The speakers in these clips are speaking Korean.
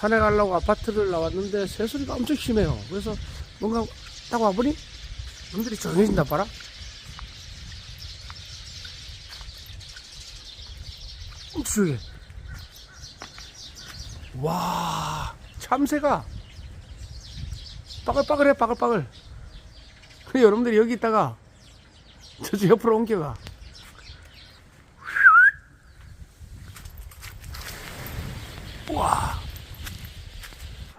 산에 가려고 아파트를 나왔는데 새소리가 엄청 심해요. 그래서 뭔가 딱 와보니 놈들이 조용해진다 봐라. 엄청 조용해. 와, 참새가 빠글빠글해, 빠글빠글. 그래, 여러분들이 여기 있다가 저쪽 옆으로 옮겨가. 와.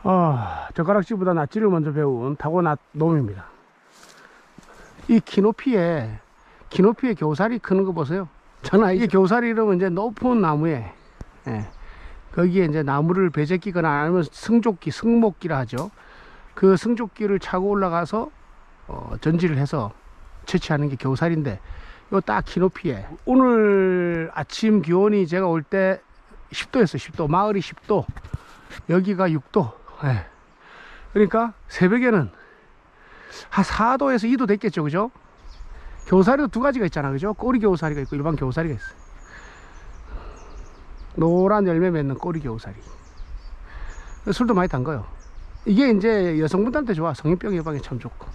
아, 젓가락질보다 낫지를 먼저 배운 타고난 놈입니다. 이 키높이에, 키높이에 교살이 크는 거 보세요. 저는 이게 교살이 이러면 이제 높은 나무에, 예, 거기에 이제 나무를 배제끼거나 아니면 승조끼, 승목기라 하죠. 그 승조끼를 차고 올라가서 어, 전지를 해서 채취하는 게 교살인데, 요 딱 키높이에. 오늘 아침 기온이 제가 올 때 10도였어요, 10도. 마을이 10도. 여기가 6도. 예. 그러니까 새벽에는 한 4도에서 2도 됐겠죠, 그죠? 교사리도 두 가지가 있잖아, 그죠? 꼬리 교사리가 있고 일반 교사리가 있어요. 노란 열매 맺는 꼬리 교사리. 술도 많이 담가요. 이게 이제 여성분들한테 좋아. 성인병 예방에 참 좋고.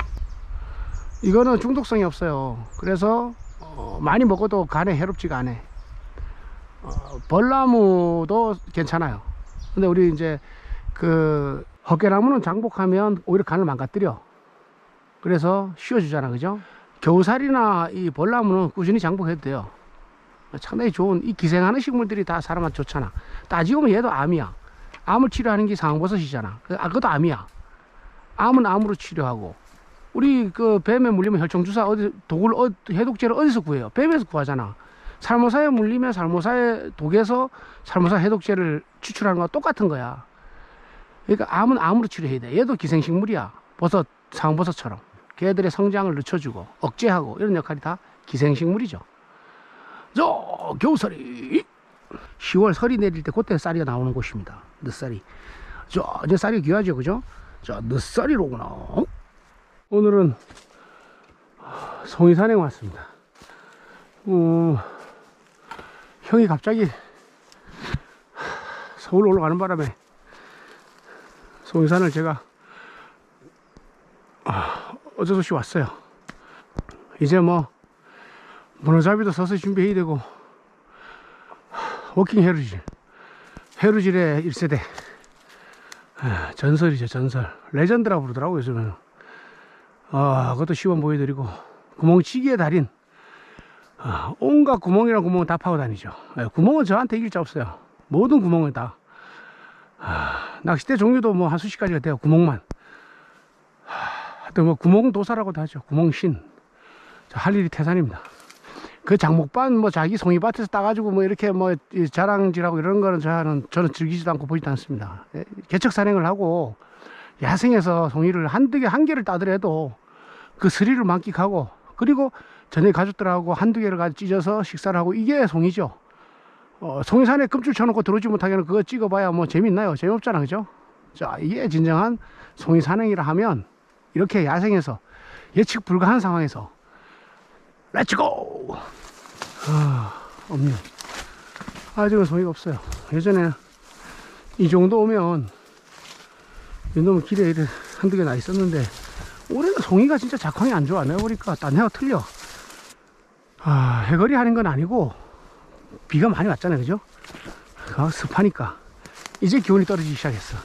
이거는 중독성이 없어요. 그래서 어, 많이 먹어도 간에 해롭지가 않아. 어, 벌나무도 괜찮아요. 근데 우리 이제 그 헛개나무는 장복하면 오히려 간을 망가뜨려. 그래서 쉬어주잖아, 그죠? 겨우살이나 이 벌나무는 꾸준히 장복해도 돼요. 상당히 좋은 이 기생하는 식물들이 다 사람한테 좋잖아. 따지고 보면 얘도 암이야. 암을 치료하는 게 상황버섯이잖아. 그- 아, 그것도 암이야. 암은 암으로 치료하고. 우리 그 뱀에 물리면 혈청주사 어디 독을 어, 해독제를 어디서 구해요? 뱀에서 구하잖아. 살모사에 물리면 살모사의 독에서 살모사 해독제를 추출하는 거와 똑같은 거야. 그러니까 암은 암으로 치료해야 돼. 얘도 기생식물이야. 버섯, 상버섯처럼. 걔들의 성장을 늦춰주고 억제하고 이런 역할이 다 기생식물이죠. 저 겨우살이 10월 설이 내릴 때 그때 쌀이 나오는 곳입니다. 늦쌀이. 저 이제 쌀이 귀하죠, 그죠? 자 늦쌀이로구나. 오늘은 송이산에 왔습니다. 어, 형이 갑자기 서울 올라가는 바람에 송이산을 제가 아, 어쩔 수 없이 왔어요. 이제 뭐 문어잡이도 서서히 준비해야 되고 워킹 헤르질 헤르질의 1세대. 아, 전설이죠 전설. 레전드라고 부르더라고요 요즘에는. 아 그것도 시범 보여드리고 구멍치기의 달인. 아, 온갖 구멍이랑 구멍은 다 파고 다니죠. 예, 구멍은 저한테 이길 자 없어요. 모든 구멍은 다. 아, 낚싯대 종류도 뭐 한 수십 가지가 돼요 구멍만 하여튼 뭐 구멍도사라고도 하죠 구멍신 저할 일이 태산입니다 그 장목반 뭐 자기 송이밭에서 따가지고 뭐 이렇게 뭐이 자랑질하고 이런 거는 저는 저는 즐기지도 않고 보지도 않습니다. 예, 개척 산행을 하고 야생에서 송이를 한두 개 한 개를 따더라도 그 스릴을 만끽하고 그리고 저녁에 가족들하고 한두 개를 가지고 찢어서 식사를 하고 이게 송이죠. 어, 송이산에 끔줄 쳐놓고 들어오지 못하게는 그거 찍어봐야 뭐 재밌나요? 재미없잖아, 그죠? 자, 이게 진정한 송이 산행이라 하면 이렇게 야생에서 예측 불가한 상황에서 렛츠고! 아, 없네. 아직은 소리가 없어요. 예전에 이 정도 오면 이 놈은 길에 한두 개 나 있었는데 올해는 송이가 진짜 작황이 안 좋아. 내가 보니까 딴 해와 틀려. 아, 해거리 하는 건 아니고 비가 많이 왔잖아요. 그죠? 아, 습하니까 이제 기온이 떨어지기 시작했어.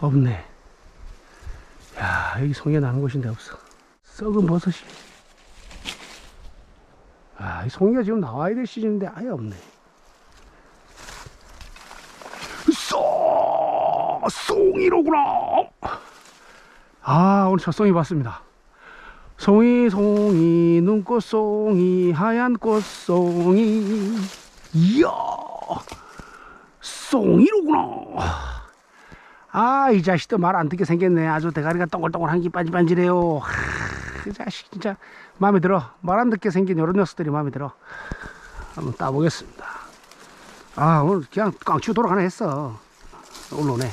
없네. 야, 여기 송이가 나는 곳인데 없어. 썩은 버섯이. 아, 이 송이가 지금 나와야 될 시즌인데 아예 없네. 쏘! 송이로구나! 아, 오늘 첫 송이 봤습니다. 송이, 송이, 눈꽃 송이, 하얀 꽃 송이. 이야! 송이로구나! 아, 이 자식도 말 안 듣게 생겼네. 아주 대가리가 동글동글한 게 반질반질해요. 하, 이 자식 진짜 마음에 들어. 말 안 듣게 생긴 이런 녀석들이 마음에 들어. 한번 따보겠습니다. 아, 오늘 그냥 깡치고 돌아가나 했어. 올라오네.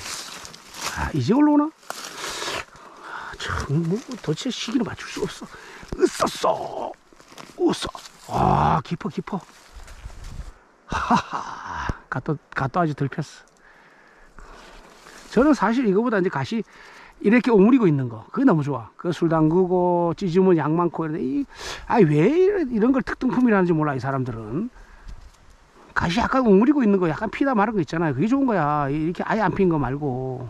아, 이제 올라오나? 아, 참, 뭐, 도대체 시기를 맞출 수가 없어. 으쌰어 으쌰. 아, 깊어, 깊어. 하하. 갓도, 갓도 아주 덜 폈어. 저는 사실 이거보다 이제 갓이 이렇게 오므리고 있는 거. 그게 너무 좋아. 그 술 담그고, 찢으면 양 많고, 이런데, 이, 아, 왜 이런, 이런 걸 특등품이라는지 몰라, 이 사람들은. 갓이 약간 오므리고 있는 거, 약간 피다 마른 거 있잖아요. 그게 좋은 거야. 이렇게 아예 안 핀 거 말고.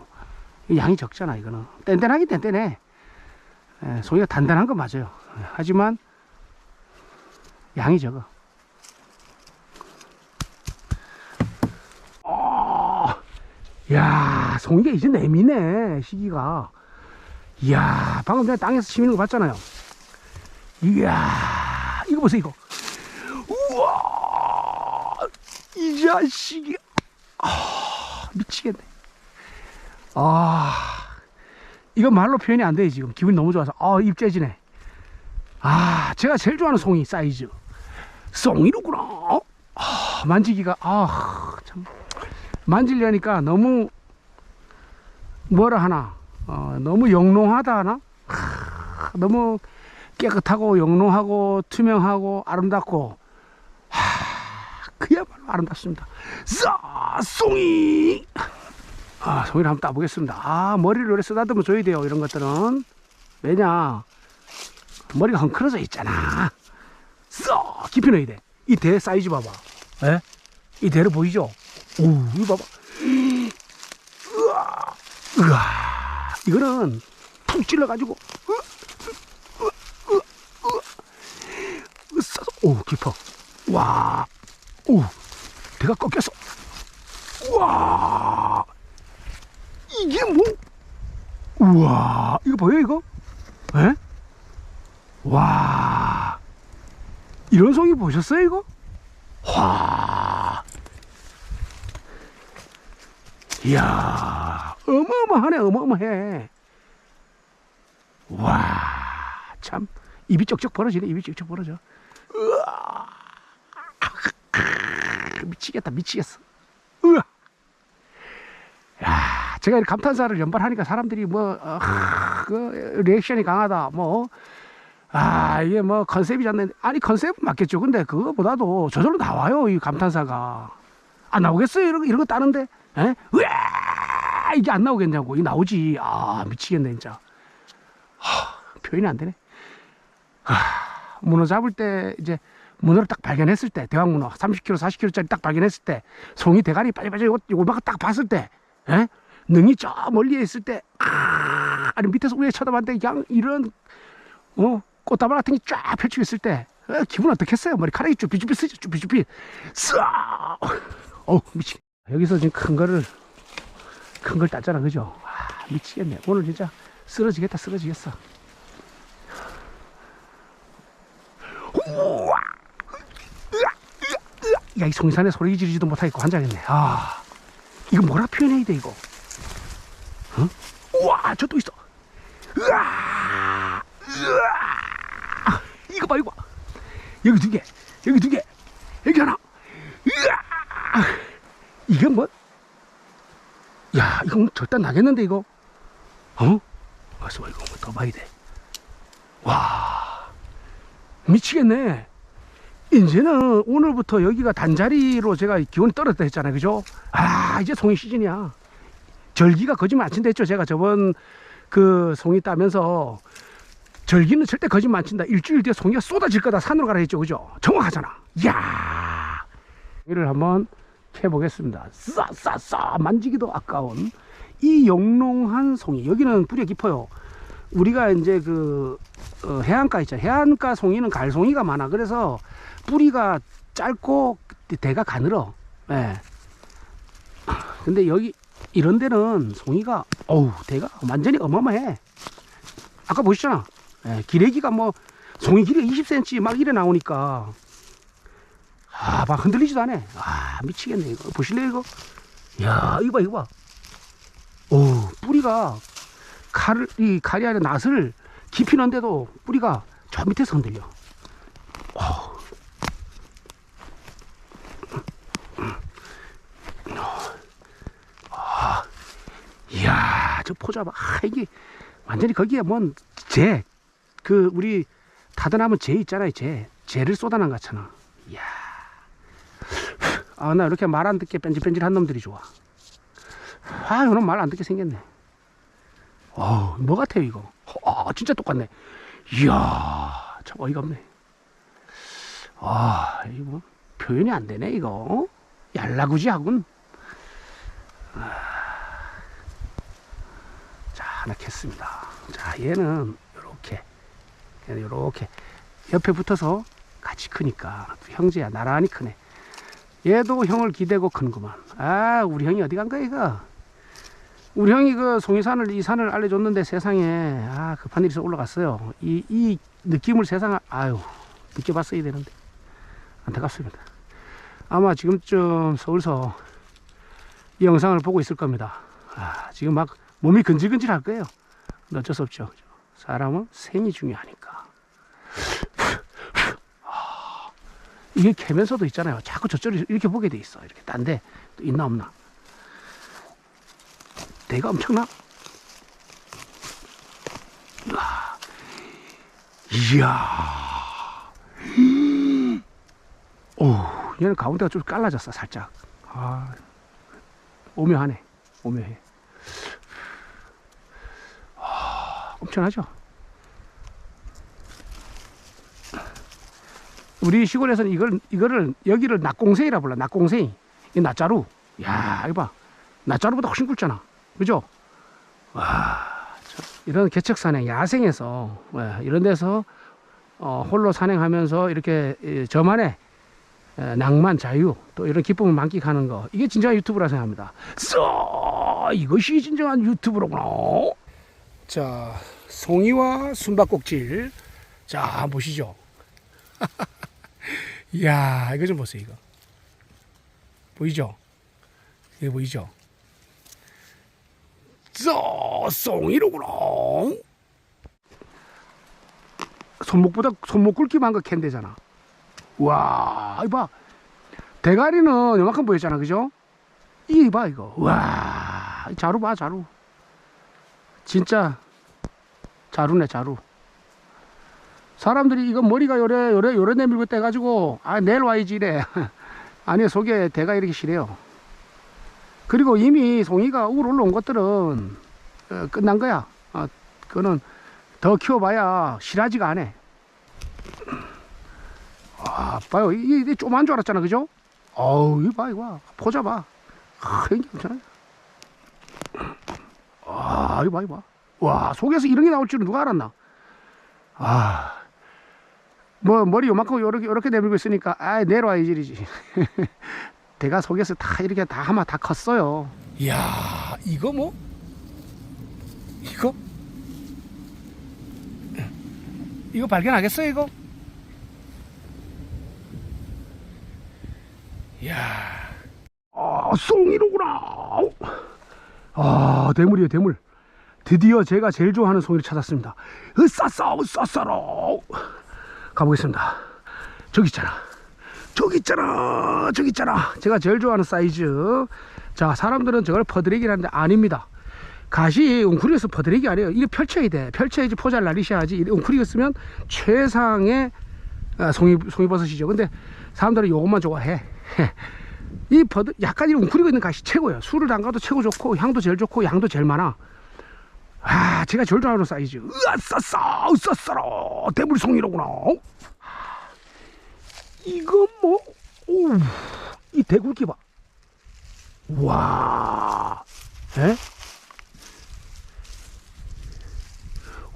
양이 적잖아, 이거는. 뗀뗀하긴 뗀뗀해. 예, 송이가 단단한 건 맞아요. 예, 하지만, 양이 적어. 어, 야, 송이가 이제 내미네, 시기가. 이야, 방금 전에 땅에서 치미는 거 봤잖아요. 이야, 이거 보세요, 이거. 우와, 이 자식이. 아, 미치겠네. 아, 이거 말로 표현이 안 돼, 지금. 기분이 너무 좋아서. 아, 입 째지네. 아, 제가 제일 좋아하는 송이 사이즈. 송이로구나. 아, 만지기가, 아, 참. 만지려니까 너무, 뭐라 하나, 어, 너무 영롱하다 하나? 하, 너무 깨끗하고 영롱하고 투명하고 아름답고, 하, 그야말로 아름답습니다. 자, 송이! 아, 송이를 한번 따보겠습니다. 아, 머리를 오래 쓰다듬어 줘야 돼요, 이런 것들은. 왜냐, 머리가 헝클어져 있잖아. 쏙 깊이 넣어야 돼. 이 대 사이즈 봐봐. 예? 이 대를 보이죠? 오, 이거 봐봐. 으아, 으아. 이거는 푹 찔러가지고, 으, 으, 으, 으, 오, 깊어. 와, 오, 대가 꺾였어. 우와, 이게 뭐? 우와, 이거 보여, 이거? 예? 와, 이런 송이 보셨어요, 이거? 와, 이야, 어마어마하네, 어마어마해. 와, 참, 입이 쩍쩍 벌어지네, 입이 쩍쩍 벌어져. 으아, 미치겠다, 미치겠어. 으아. 야, 제가 이 감탄사를 연발하니까 사람들이 뭐, 어, 그, 리액션이 강하다, 뭐, 아, 이게 뭐 컨셉이 잖네. 아니, 컨셉은 맞겠죠. 근데 그거보다도 저절로 나와요, 이 감탄사가. 안 나오겠어요? 이런, 거- 이런 거 따는데? 에? 으아! 이게 안 나오겠냐고. 이 나오지. 아, 미치겠네, 진짜. 하, 표현이 안 되네. 하, 문어 잡을 때, 이제, 문어를 딱 발견했을 때, 대왕 문어, 30kg, 40kg짜리 딱 발견했을 때, 송이 대가리 빨리빨리 요거만 딱 봤을 때, 에? 능이 저 멀리에 있을 때, 아, 아니, 밑에서 위에 쳐다봤는데, 그냥 이런, 어, 꽃다발 같은 게 쫙 펼치고 있을 때, 어, 기분 어떻겠어요? 머리카락이 쭈삐쭈삐 쓰죠, 쭈삐쭈삐. 싹! 어우, 미치. 여기서 지금 큰 거를, 큰 걸 땄잖아, 그죠? 아, 미치겠네. 오늘 진짜 쓰러지겠다, 쓰러지겠어. 우와! 으아, 으아, 으아. 야, 이 송이산에 소리 지르지도 못하겠고 환장했네. 아, 이거 뭐라 표현해야 돼, 이거? 어? 우와, 저 또 있어. 으아! 으아! 이거 봐, 이거 봐. 여기 두 개, 여기 두 개, 여기 하나. 으아! 이게 뭐? 야, 이거 뭐 절단 나겠는데, 이거? 어? 와서 이거 뭐더 봐야 돼. 와, 미치겠네. 이제는 오늘부터 여기가 단자리로 제가 기온이 떨어졌다 했잖아요. 그죠? 아, 이제 송이 시즌이야. 절기가 거짓말 안 친다 했죠. 제가 저번 그 송이 따면서 절기는 절대 거짓말 안 친다. 일주일 뒤에 송이가 쏟아질 거다. 산으로 가라 했죠. 그죠? 정확하잖아. 이야. 이를 한번 캐보겠습니다. 싸싸싸 만지기도 아까운 이 영롱한 송이. 여기는 뿌리가 깊어요. 우리가 이제 그 어, 해안가 있죠. 해안가 송이는 갈송이가 많아. 그래서 뿌리가 짧고 대가 가늘어. 예. 근데 여기 이런 데는 송이가 어우 대가 완전히 어마어마해. 아까 보셨잖아. 예, 기레기가 뭐 송이 길이가 20cm 막 이래 나오니까 아, 막 흔들리지도 않아. 아, 미치겠네 이거. 보실래요 이거? 야, 이거 봐 이거 봐. 오, 뿌리가 칼을 이 칼이 아니라 낫을 깊이 넣는데도 뿌리가 저 밑에서 흔들려. 어우. 아, 이야, 저 봐. 아, 이게 완전히 거기에 뭔 재, 그 우리 다드나면 재 있잖아요, 재. 재를 쏟아낸 것 같잖아. 이야. 아, 나 이렇게 말 안 듣게 뺀질뺀질한 놈들이 좋아. 아, 이놈 말안 듣게 생겼네. 어우, 뭐 같아요, 이거? 아, 진짜 똑같네. 이야, 참 어이가 없네. 아, 이거 뭐, 표현이 안 되네, 이거. 어? 얄라구지 하군. 아. 자, 하나 캤습니다. 자, 얘는 요렇게, 얘는 요렇게 옆에 붙어서 같이 크니까 형제야 나란히 크네. 얘도 형을 기대고 크는구만. 아, 우리 형이 어디 간 거야, 이거? 우리 형이 그 송이산을, 이 산을 알려줬는데 세상에, 아, 급한 일이 있어 올라갔어요. 이, 이 느낌을 세상에, 아유, 느껴봤어야 되는데. 안타깝습니다. 아마 지금쯤 서울서 이 영상을 보고 있을 겁니다. 아, 지금 막 몸이 근질근질 할 거예요. 어쩔 수 없죠. 사람은 생이 중요하니까. 아, 이게 캐면서도 있잖아요. 자꾸 저쪽을 이렇게 보게 돼 있어. 이렇게 딴데 또 있나 없나. 대가 엄청나. 아, 이야. 오, 얘는 가운데가 좀 깔라졌어, 살짝. 아, 오묘하네. 오묘해. 아, 엄청나죠? 우리 시골에서는 이걸, 이거를, 여기를 낙공생이라 불러, 낙공생. 이 낮자루. 야, 이거 봐. 낮자루보다 훨씬 굵잖아. 그죠? 와, 저- 이런 개척 산행, 야생에서, 예, 이런 데서, 어, 홀로 산행하면서 이렇게 예, 저만의 에, 낭만, 자유, 또 이런 기쁨을 만끽하는 거. 이게 진정한 유튜브라 생각합니다. 써! 이것이 진정한 유튜브로구나. 자, 송이와 숨바꼭질. 자, 보시죠. 이야, 이거 좀 보세요, 이거. 보이죠? 이거 보이죠? 써! 송이로구나. 손목보다, 손목 굵기만 한거 캔대잖아. 와, 이봐. 대가리는 요만큼 보였잖아, 그죠? 이 봐, 이거. 와, 이 자루 봐, 자루. 진짜 자루네, 자루. 사람들이 이거 머리가 요래, 요래, 요래 내밀고 떼가지고, 아, 내일 와야지, 이래. 아니, 속에 대가 이렇게 시래요. 그리고 이미 송이가 우로 올라온 것들은, 어, 끝난 거야. 어, 그거는 더 키워봐야 실하지가 않아. 아, 봐요. 이게, 이게 조그만 줄 알았잖아. 그죠? 어우, 이거 봐, 이거 봐. 포자 봐. 아, 이게 괜찮아. 아, 이거 봐, 이거 봐. 와, 속에서 이런 게 나올 줄은 누가 알았나? 아, 뭐, 머리 요만큼 요렇게, 요렇게 내밀고 있으니까, 아, 내려와야지, 이러지. 내가 속에서 다 이렇게 다 하마 다 컸어요. 이야, 이거 뭐? 이거? 이거 발견하겠어요, 이거? 이야. 아, 송이로구나. 아, 대물이에요, 대물. 드디어 제가 제일 좋아하는 송이를 찾았습니다. 으싸싸, 으싸싸로. 가보겠습니다. 저기 있잖아. 저기 있잖아. 저기 있잖아. 제가 제일 좋아하는 사이즈. 자, 사람들은 저걸 퍼드레기라는데 아닙니다. 가시 웅크리에서 퍼드레기 아니에요. 이게 펼쳐야 돼. 펼쳐야지 포자를 날리셔야지. 웅크리가 쓰면 최상의 아, 송이, 송이버섯이죠. 근데 사람들은 요것만 좋아해. 이 버드 약간 이 웅크리고 있는 가시 최고예요. 술을 담가도 최고 좋고 향도 제일 좋고 양도 제일 많아. 아, 제가 좋아하는 사이즈. 으아, 싸싸, 으싸싸라. 대물송이로구나. 이거 뭐, 오, 이 대굴기 봐. 와, 에?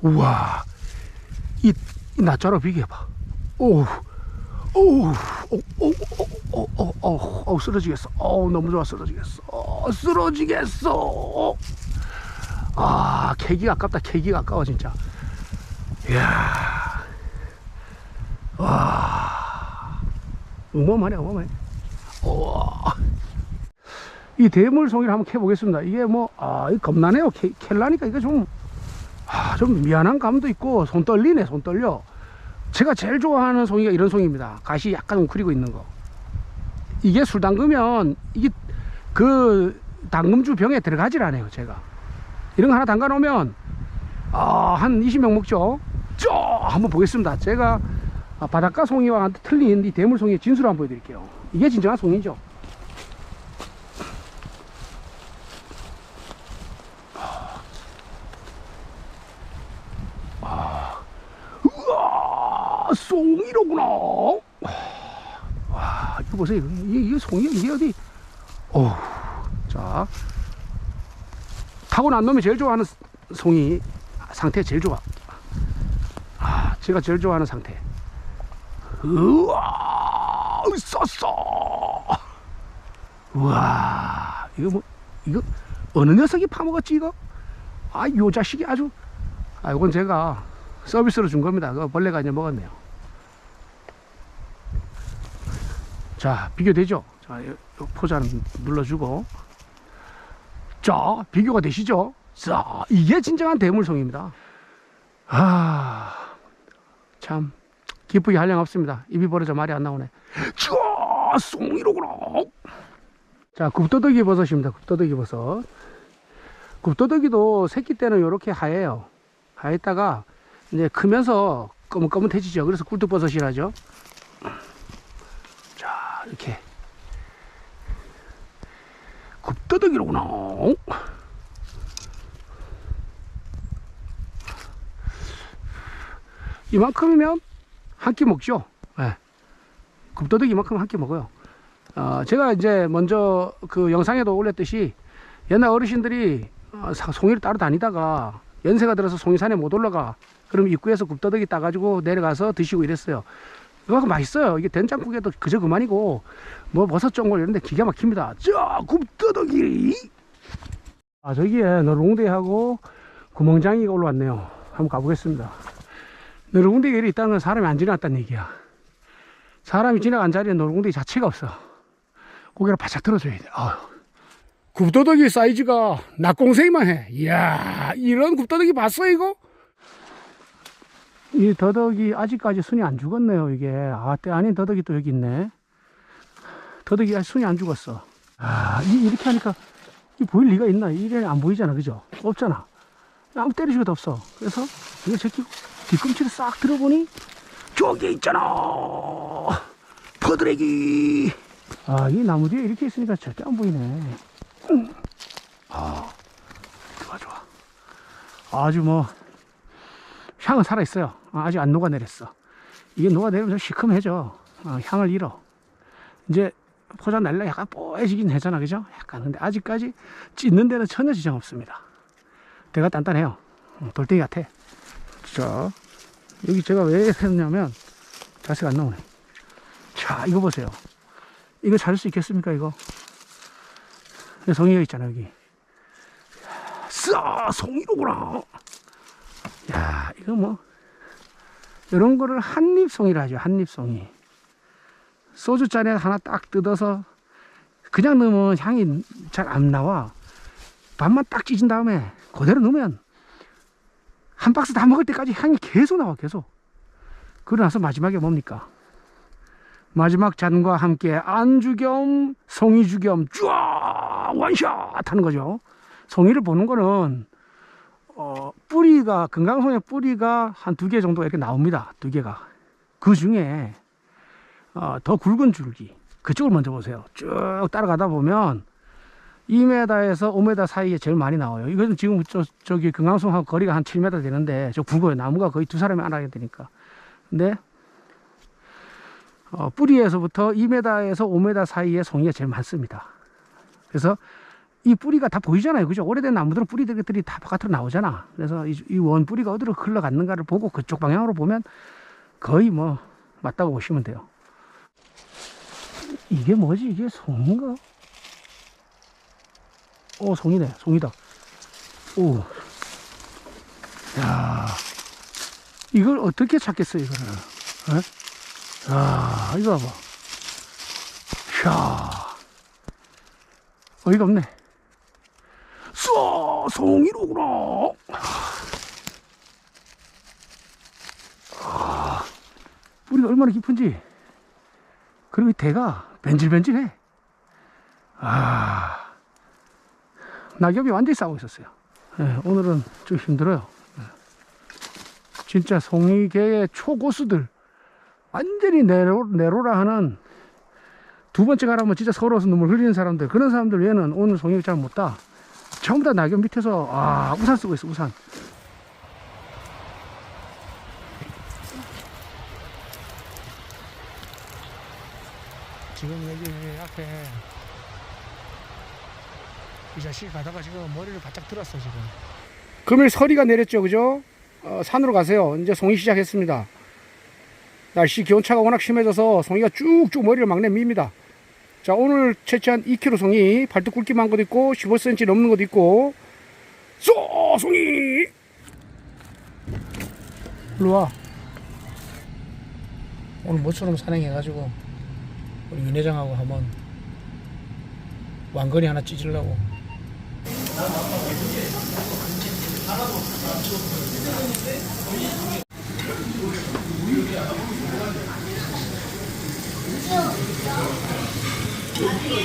우와, 이, 이 낯자로 비교해봐. 오, 오, 오, 오, 오, 오, 오, 오, 오, 쓰러지겠어. 어, 너무 좋아, 쓰러지겠어. 어, 쓰러지겠어. 아, 캐기가 아깝다, 캐기가 아까워, 진짜. 이야, 와, 어마어마하네, 어마어마해. 우와. 이 대물송이를 한번 캐보겠습니다. 이게 뭐, 아, 이 겁나네요. 캐, 캘라니까 이거 좀, 아, 좀 미안한 감도 있고, 손 떨리네, 손 떨려. 제가 제일 좋아하는 송이가 이런 송이입니다. 가시 약간 웅크리고 있는 거. 이게 술 담그면, 이게 그 담금주 병에 들어가질 않아요, 제가. 이런 거 하나 담가 놓으면 아, 한 20명 먹죠? 쫙 한번 보겠습니다. 제가 바닷가 송이와 틀린 이 대물 송이의 진수를 한번 보여드릴게요. 이게 진정한 송이죠. 아, 송이로구나. 와 이거 보세요. 이게 송이 이게 어디? 어자 타고 난 놈이 제일 좋아하는 송이 상태 제일 좋아. 아, 제가 제일 좋아하는 상태. 우와, 썼어. 우와, 이거 뭐, 이거 어느 녀석이 파먹었지 이거? 아, 요 자식이 아주. 아, 이건 제가 서비스로 준 겁니다. 그 벌레가 이제 먹었네요. 자, 비교되죠? 자, 포자는 눌러주고. 자, 비교가 되시죠? 자, 이게 진정한 대물송입니다. 아, 참, 기쁘게 한량 없습니다. 입이 벌어져 말이 안 나오네. 자, 송이로구나. 자, 굽도덕이 버섯입니다. 굽도덕이 버섯. 굽도덕이도 새끼 때는 이렇게 하얘요. 하였다가 이제 크면서 검은검은해지죠. 그래서 꿀뚝버섯이라죠. 자, 이렇게. 굽도덕이로구나. 이만큼이면 한 끼 먹죠. 예. 굽도덕 이만큼 한 끼 먹어요. 어, 제가 이제 먼저 그 영상에도 올렸듯이 옛날 어르신들이 어, 사- 송이를 따로 다니다가 연세가 들어서 송이산에 못 올라가. 그럼 입구에서 굽도덕이 따가지고 내려가서 드시고 이랬어요. 그거 맛있어요. 이게 된장국에도 그저 그만이고 뭐 버섯 전골 이런 데 기가 막힙니다. 자, 굽도덕이. 아, 저기에 너롱대하고 구멍장이가 올라왔네요. 한번 가보겠습니다. 너롱대 길이 있다는 건 사람이 안 지나갔다는 얘기야. 사람이 지나간 자리에 노롱대 자체가 없어. 고개를 바짝 들어줘야 돼. 아유. 굽도덕이 사이즈가 낙공생이만 해. 이야, 이런 굽도덕이 봤어, 이거? 이 더덕이 아직까지 순이 안 죽었네요, 이게. 아, 때 아닌 더덕이 또 여기 있네. 더덕이 아직 순이 안 죽었어. 아, 이, 이렇게 하니까 이 보일 리가 있나? 이게 안 보이잖아, 그죠? 없잖아. 아무 때리시고도 없어. 그래서 이거 제끼고 뒤꿈치를 싹 들어보니 저기 있잖아. 퍼드레기. 아, 이 나무 뒤에 이렇게 있으니까 절대 안 보이네. 음. 아, 좋아, 좋아. 아주 뭐, 향은 살아있어요. 아, 아직 안 녹아내렸어. 이게 녹아내리면 좀 시큼해져. 아, 향을 잃어. 이제 포자 날라 약간 뽀해지긴 했잖아. 그죠? 약간. 근데 아직까지 찢는 데는 전혀 지장 없습니다. 대가 단단해요. 음, 돌덩이 같아. 자, 여기 제가 왜 했냐면, 자세가 안 나오네. 자, 이거 보세요. 이거 자를 수 있겠습니까, 이거? 송이가 있잖아, 여기. 싸, 송이로구나. 야, 이거 뭐, 이런 거를 한입송이라 하죠, 한입송이. 소주 잔에 하나 딱 뜯어서 그냥 넣으면 향이 잘 안 나와. 반만 딱 찢은 다음에 그대로 넣으면 한 박스 다 먹을 때까지 향이 계속 나와, 계속. 그러고 나서 마지막에 뭡니까? 마지막 잔과 함께 안주 겸 송이주 겸 쫙 원샷 하는 거죠. 송이를 보는 거는 어, 뿌리가 금강송의 뿌리가 한 두 개 정도 이렇게 나옵니다. 두 개가 그 중에 어, 더 굵은 줄기 그쪽을 먼저 보세요. 쭉 따라가다 보면 2m에서 5m 사이에 제일 많이 나와요. 이건 지금 저, 저기 금강송하고 거리가 한 7m 되는데 저 굵어요. 나무가 거의 두 사람이 안하게 되니까. 근데 어, 뿌리에서부터 2m에서 5m 사이에 송이가 제일 많습니다. 그래서 이 뿌리가 다 보이잖아요. 그죠? 오래된 나무들은 뿌리들이 다 바깥으로 나오잖아. 그래서 이 원 뿌리가 어디로 흘러갔는가를 보고 그쪽 방향으로 보면 거의 뭐 맞다고 보시면 돼요. 이게 뭐지? 이게 송인가? 오, 송이네. 송이다. 오. 야. 이걸 어떻게 찾겠어요, 이거는? 어? 아, 이거 봐봐. 샤. 어이가 없네. 쏘, 송이로구나. 아, 뿌리가 얼마나 깊은지. 그리고 이 대가 벤질벤질해. 아, 낙엽이 완전히 싸고 있었어요. 예, 오늘은 좀 힘들어요. 예. 진짜 송이계의 초고수들. 완전히 네로, 네로라 하는 두 번째 가라면 진짜 서러워서 눈물 흘리는 사람들 그런 사람들 외에는 오늘 송이 잘못 따. 전부 다 낙엽 밑에서 아 우산 쓰고 있어 우산. 지금 여기 앞에 이 자식이 가다가 지금 머리를 바짝 들었어 지금. 금일 서리가 내렸죠 그죠? 어, 산으로 가세요. 이제 송이 시작했습니다. 날씨 기온차가 워낙 심해져서 송이가 쭉쭉 머리를 막 내 밉니다 자 오늘 채취한 2kg 송이 발톱 굵기만 한 것도 있고 15cm 넘는 것도 있고. 쏘 송이! 일로와. 오늘 모처럼 산행해가지고 우리 윤 회장하고 한번 왕건이 하나 찢으려고. 요즘에